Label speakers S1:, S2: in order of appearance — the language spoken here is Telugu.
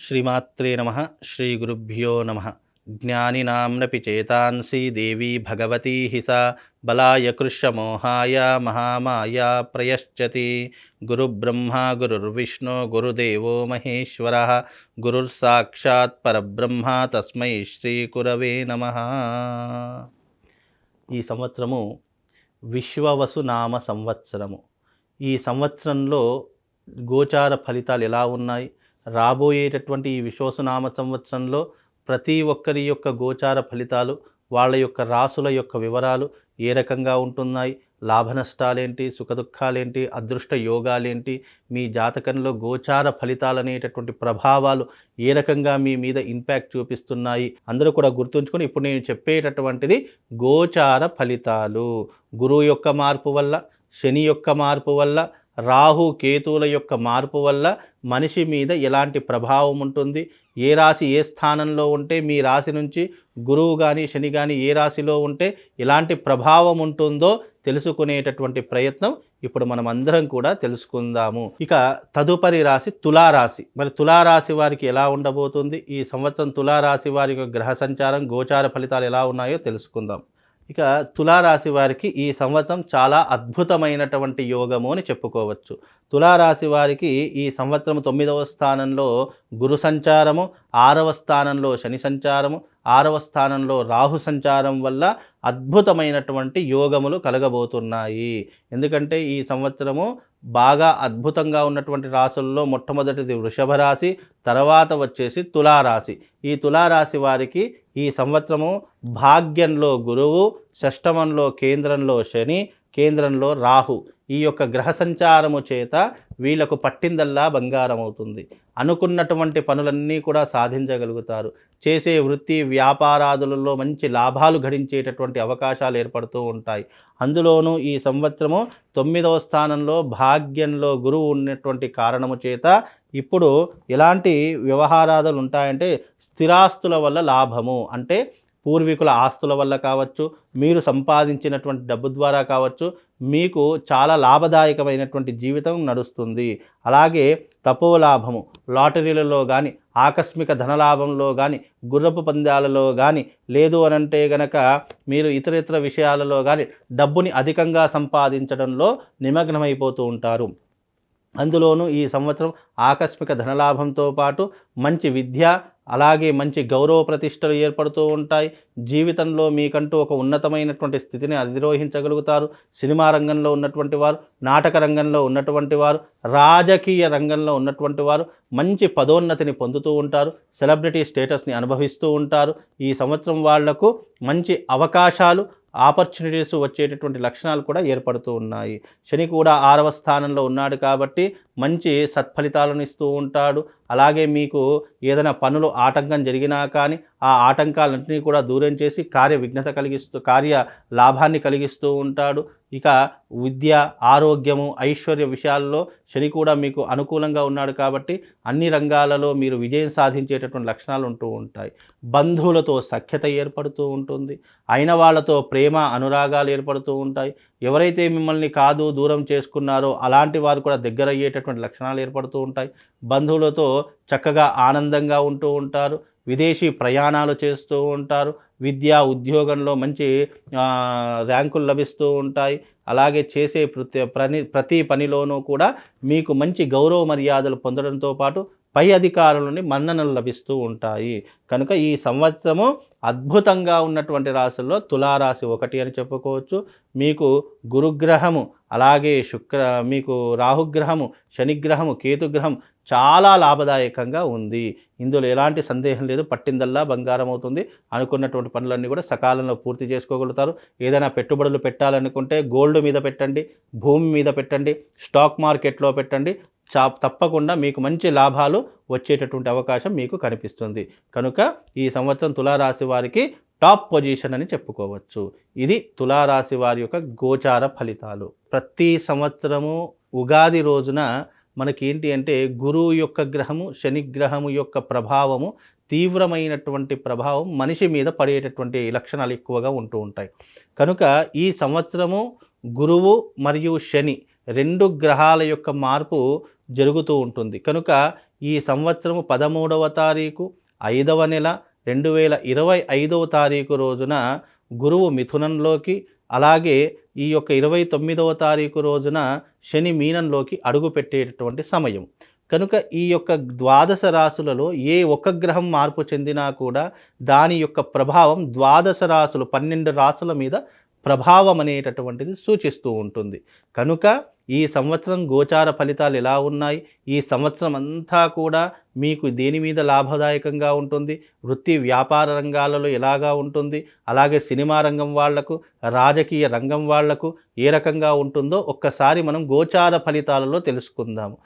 S1: శ్రీమాత్రే నమ శ్రీ గురుభ్యో నమ. జ్ఞానినాంనపి చేతాంసి దేవీ భగవతీ సా బలాయ కృష్యమోహాయ మహామాయ ప్రయశ్చతి. గురుబ్రహ్మ గురుర్విష్ణు గురుదేవో మహేశ్వర. గురుర్సాక్షాత్ పరబ్రహ్మ తస్మై శ్రీకురవే నమ. ఈ సంవత్సరము విశ్వవసు నామ సంవత్సరము. ఈ సంవత్సరంలో గోచార ఫలితాలు ఎలా ఉన్నాయి? రాబోయేటటువంటి ఈ విశ్వసనామ సంవత్సరంలో ప్రతి ఒక్కరి యొక్క గోచార ఫలితాలు వాళ్ళ యొక్క రాసుల యొక్క వివరాలు ఏ రకంగా ఉంటున్నాయి? లాభ నష్టాలేంటి? సుఖదుఖాలేంటి అదృష్ట యోగాలేంటి? మీ జాతకంలో గోచార ఫలితాలు అనేటటువంటి ప్రభావాలు ఏ రకంగా మీ మీద ఇంపాక్ట్ చూపిస్తున్నాయి? అందరూ కూడా గుర్తుంచుకొని ఇప్పుడు నేను చెప్పేటటువంటిది గోచార ఫలితాలు. గురువు యొక్క మార్పు వల్ల శని యొక్క మార్పు వల్ల రాహు కేతువుల యొక్క మార్పు వల్ల మనిషి మీద ఎలాంటి ప్రభావం ఉంటుంది? ఏ రాశి ఏ స్థానంలో ఉంటే మీ రాశి నుంచి గురువు కానీ శని కానీ ఏ రాశిలో ఉంటే ఎలాంటి ప్రభావం ఉంటుందో తెలుసుకునేటటువంటి ప్రయత్నం ఇప్పుడు మనం అందరం కూడా తెలుసుకుందాము. ఇక తదుపరి రాశి తులారాశి. మరి తులారాశి వారికి ఎలా ఉండబోతుంది? ఈ సంవత్సరం తులారాశి వారి యొక్క గ్రహ సంచారం గోచార ఫలితాలు ఎలా ఉన్నాయో తెలుసుకుందాం. ఇక తులారాశి వారికి ఈ సంవత్సరం చాలా అద్భుతమైనటువంటి యోగము అని చెప్పుకోవచ్చు. తులారాశి వారికి ఈ సంవత్సరం తొమ్మిదవ స్థానంలో గురు సంచారము ఆరవ స్థానంలో శని సంచారము ఆరవ స్థానంలో రాహు సంచారం వల్ల అద్భుతమైనటువంటి యోగములు కలగబోతున్నాయి. ఎందుకంటే ఈ సంవత్సరము బాగా అద్భుతంగా ఉన్నటువంటి రాసుల్లో మొట్టమొదటిది వృషభ రాశి తర్వాత వచ్చేసి తులారాశి. ఈ తులారాశి వారికి ఈ సంవత్సరము భాగ్యంలో గురువు షష్టమంలో కేంద్రంలో శని కేంద్రంలో రాహు ఈ యొక్క గ్రహ సంచారము చేత వీళ్ళకు పట్టిందల్లా బంగారం అవుతుంది అనుకున్నటువంటి పనులన్నీ కూడా సాధించగలుగుతారు. చేసే వృత్తి వ్యాపారాదులలో మంచి లాభాలు గడించేటటువంటి అవకాశాలు ఏర్పడుతూ ఉంటాయి. అందులోనూ ఈ సంవత్సరము తొమ్మిదవ స్థానంలో భాగ్యంలో గురువు ఉన్నటువంటి కారణము చేత ఇప్పుడు ఎలాంటి వ్యవహారాదులు ఉంటాయంటే స్థిరాస్తుల వల్ల లాభము అంటే పూర్వీకుల ఆస్తుల వల్ల కావచ్చు మీరు సంపాదించినటువంటి డబ్బు ద్వారా కావచ్చు మీకు చాలా లాభదాయకమైనటువంటి జీవితం నడుస్తుంది. అలాగే తపో లాభము లాటరీలలో కానీ ఆకస్మిక ధనలాభంలో కానీ గుర్రపు పందాలలో కానీ లేదు అనంటే గనక మీరు ఇతర ఇతర విషయాలలో కానీ డబ్బుని అధికంగా సంపాదించడంలో నిమగ్నమైపోతూ ఉంటారు. అందులోనూ ఈ సంవత్సరం ఆకస్మిక ధనలాభంతో పాటు మంచి విద్య అలాగే మంచి గౌరవ ప్రతిష్టలు ఏర్పడుతూ ఉంటాయి. జీవితంలో మీకంటూ ఒక ఉన్నతమైనటువంటి స్థితిని అధిరోహించగలుగుతారు. సినిమా రంగంలో ఉన్నటువంటి వారు నాటక రంగంలో ఉన్నటువంటి వారు రాజకీయ రంగంలో ఉన్నటువంటి వారు మంచి పదోన్నతిని పొందుతూ ఉంటారు. సెలబ్రిటీ స్టేటస్ని అనుభవిస్తూ ఉంటారు. ఈ సంవత్సరం వాళ్ళకు మంచి అవకాశాలు ఆపర్చునిటీస్ వచ్చేటటువంటి లక్షణాలు కూడా ఏర్పడుతూ ఉన్నాయి. శని కూడా ఆరవ స్థానంలో ఉన్నాడు కాబట్టి మంచి సత్ఫలితాలను ఇస్తూ ఉంటాడు. అలాగే మీకు ఏదైనా పనులు ఆటంకం జరిగినా కానీ ఆ ఆటంకాలన్నింటినీ కూడా దూరం చేసి కార్య విఘ్నత కలిగిస్తూ కార్య లాభాన్ని కలిగిస్తూ ఉంటాడు. ఇక విద్య ఆరోగ్యము ఐశ్వర్య విషయాల్లో శని కూడా మీకు అనుకూలంగా ఉన్నాడు కాబట్టి అన్ని రంగాలలో మీరు విజయం సాధించేటటువంటి లక్షణాలు ఉంటూ ఉంటాయి. బంధువులతో సఖ్యత ఏర్పడుతూ ఉంటుంది. అయిన వాళ్ళతో ప్రేమ అనురాగాలు ఏర్పడుతూ ఉంటాయి. ఎవరైతే మిమ్మల్ని కాదు దూరం చేసుకున్నారో అలాంటి వారు కూడా దగ్గర అయ్యేటటువంటి లక్షణాలు ఏర్పడుతూ ఉంటాయి. బంధువులతో చక్కగా ఆనందంగా ఉంటూ ఉంటారు. విదేశీ ప్రయాణాలు చేస్తూ ఉంటారు. విద్య ఉద్యోగంలో మంచి ర్యాంకులు లభిస్తూ ఉంటాయి. అలాగే చేసే ప్రతి పని ప్రతి పనిలోనూ కూడా మీకు మంచి గౌరవ మర్యాదలు పొందడంతో పాటు పై అధికారుల నుండి మన్ననలు లభిస్తూ ఉంటాయి. కనుక ఈ సంవత్సరము అద్భుతంగా ఉన్నటువంటి రాశుల్లో తులారాశి ఒకటి అని చెప్పుకోవచ్చు. మీకు గురుగ్రహము అలాగే శుక్ర మీకు రాహుగ్రహము శనిగ్రహము కేతుగ్రహం చాలా లాభదాయకంగా ఉంది. ఇందులో ఎలాంటి సందేహం లేదు. పట్టిందల్లా బంగారం అవుతుంది. అనుకున్నటువంటి పనులన్నీ కూడా సకాలంలో పూర్తి చేసుకోగలుగుతారు. ఏదైనా పెట్టుబడులు పెట్టాలనుకుంటే గోల్డ్ మీద పెట్టండి భూమి మీద పెట్టండి స్టాక్ మార్కెట్లో పెట్టండి. చా తప్పకుండా మీకు మంచి లాభాలు వచ్చేటటువంటి అవకాశం మీకు కనిపిస్తుంది. కనుక ఈ సంవత్సరం తులారాశి వారికి టాప్ పొజిషన్ అని చెప్పుకోవచ్చు. ఇది తులారాశి వారి యొక్క గోచార ఫలితాలు. ప్రతి సంవత్సరము ఉగాది రోజున మనకి ఏంటి అంటే గురువు యొక్క గ్రహము శని గ్రహము యొక్క ప్రభావము తీవ్రమైనటువంటి ప్రభావం మనిషి మీద పడేటటువంటి లక్షణాలు ఎక్కువగా ఉంటూ ఉంటాయి. కనుక ఈ సంవత్సరము గురువు మరియు శని రెండు గ్రహాల యొక్క మార్పు జరుగుతూ ఉంటుంది. కనుక ఈ సంవత్సరము పదమూడవ తారీఖు ఐదవ నెల రెండు వేల ఇరవై ఐదవ తారీఖు రోజున గురువు మిథునంలోకి అలాగే ఈ యొక్క ఇరవై తొమ్మిదవ తారీఖు రోజున శని మీనంలోకి అడుగు పెట్టేటటువంటి సమయం. కనుక ఈ యొక్క ద్వాదశ రాశులలో ఏ ఒక్క గ్రహం మార్పు చెందినా కూడా దాని యొక్క ప్రభావం ద్వాదశ రాశులు పన్నెండు రాశుల మీద ప్రభావం అనేటటువంటిది సూచిస్తూ ఉంటుంది. కనుక ఈ సంవత్సరం గోచార ఫలితాలు ఎలా ఉన్నాయి? ఈ సంవత్సరం అంతా కూడా మీకు దేని మీద లాభదాయకంగా ఉంటుంది? వృత్తి వ్యాపార రంగాలలో ఎలాగా ఉంటుంది? అలాగే సినిమా రంగం వాళ్ళకు రాజకీయ రంగం వాళ్ళకు ఏ రకంగా ఉంటుందో ఒక్కసారి మనం గోచార ఫలితాలలో తెలుసుకుందాము.